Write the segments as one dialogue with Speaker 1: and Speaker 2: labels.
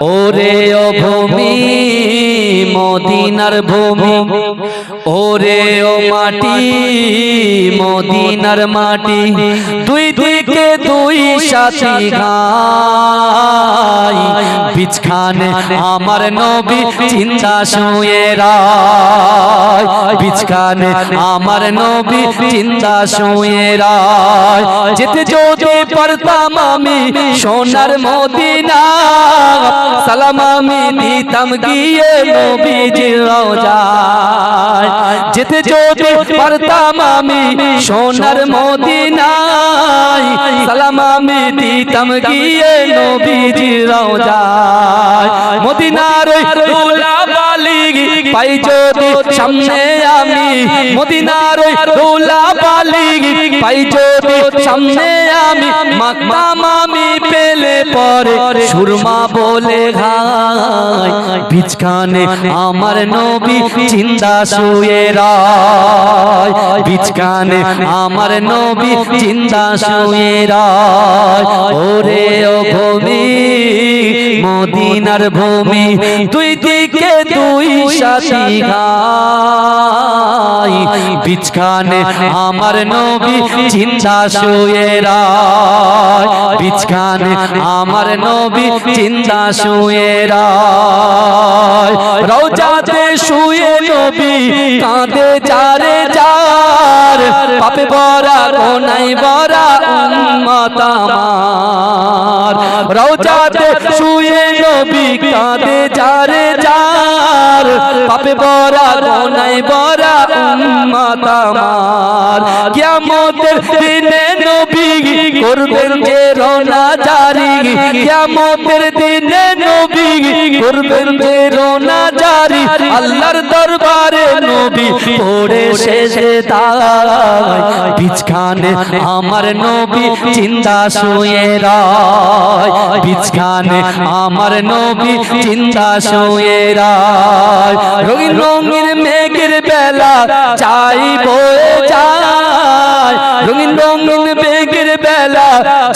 Speaker 1: ওরে ও ভূমি, মদিনার ভূমি। ওরে ও মাটি, মদিনার মাটি। দুই দিকে দুই সাথী গাই বিছখানে আমার নবী চিন্তা শুয়ে রায়। বিছখানে আমার নবী চিন্তা শুয়ে রায়। যেতে যদি পারতাম আমি সোনার মদিনা। সালাম আমি দিতাম গিয়ে নবীজির রওজায়। যেতে যদি পারতাম আমি সোনার মদিনায়, সালাম আমি দিতাম গিয়ে নবীজির রওজায়। মদিনার রুলা পাই যদি সামনে আমি মদিনার ওই রুলা পাই যদি সামনে আমি মাকতাম আমি পেলে পরে সুরমা বলে ঘাই বিচকানে আমার নবী চিন্তা শুয়ে রায় বিচকানে আমার নবী চিন্তা শুয়ে রায়। মদিনার ভূমি, দুই দিকে দুই সাথী গাই বিচকানে আমার নবী চিন্তা শুয়ে রায়। বিচকানে আমার নবী চিন্তা শুয়ে রায়। রওজাতে শুয়ে নবী কাঁদে যারে যার পাপে বরা কোনাই বরা উম্মত আমার। রওজাতে শুয়ে নবী কাঁদে যারে যার পাপে বরা কোনাই বরা উম্মত আমার। কিয়ামতের দিনে রোনা জারি দিনে নবী রোনা জারি, আল্লাহর দরবারে নবী পড়ে শেষে বিছখানে আমার নবী চিন্তা শুয়ে রায়। আমার নবী চিন্তা শুয়ে রায়। রঙিন রঙিন মেঘের বেলা চাই বয়ে যায়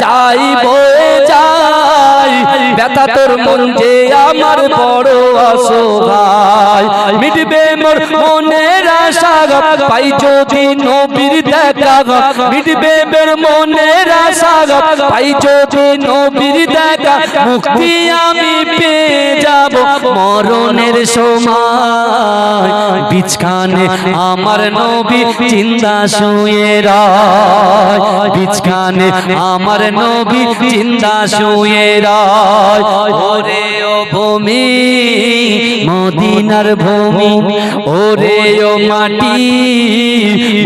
Speaker 1: চাই বয়ে যায় ব্যথা তোর মন যে আমার বড় মিটবে মোর মনের আশা পাই যদি নবীর দেখা মিটবে মোর মনের আশা পাই যদি নবীর দেখা মুক্তি আমি পেয়ে যাব। মরণের সময়। বিছখানে আমার নবী চিন্তা শুয়ে রায়। বিছখানে আমার নবী চিন্তা শুয়ে রায়। ওরে ও ভূমি মদিনার ভূমি ওরে ও মাটি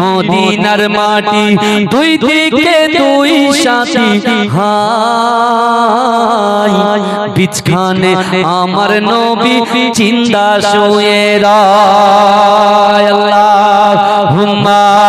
Speaker 1: মদিনার মাটি দুই দিকে দুই সাথী হাই বিছখানে আমার নবী চিন্তা শুয়ে রায়। আল্লাহ হুম্মা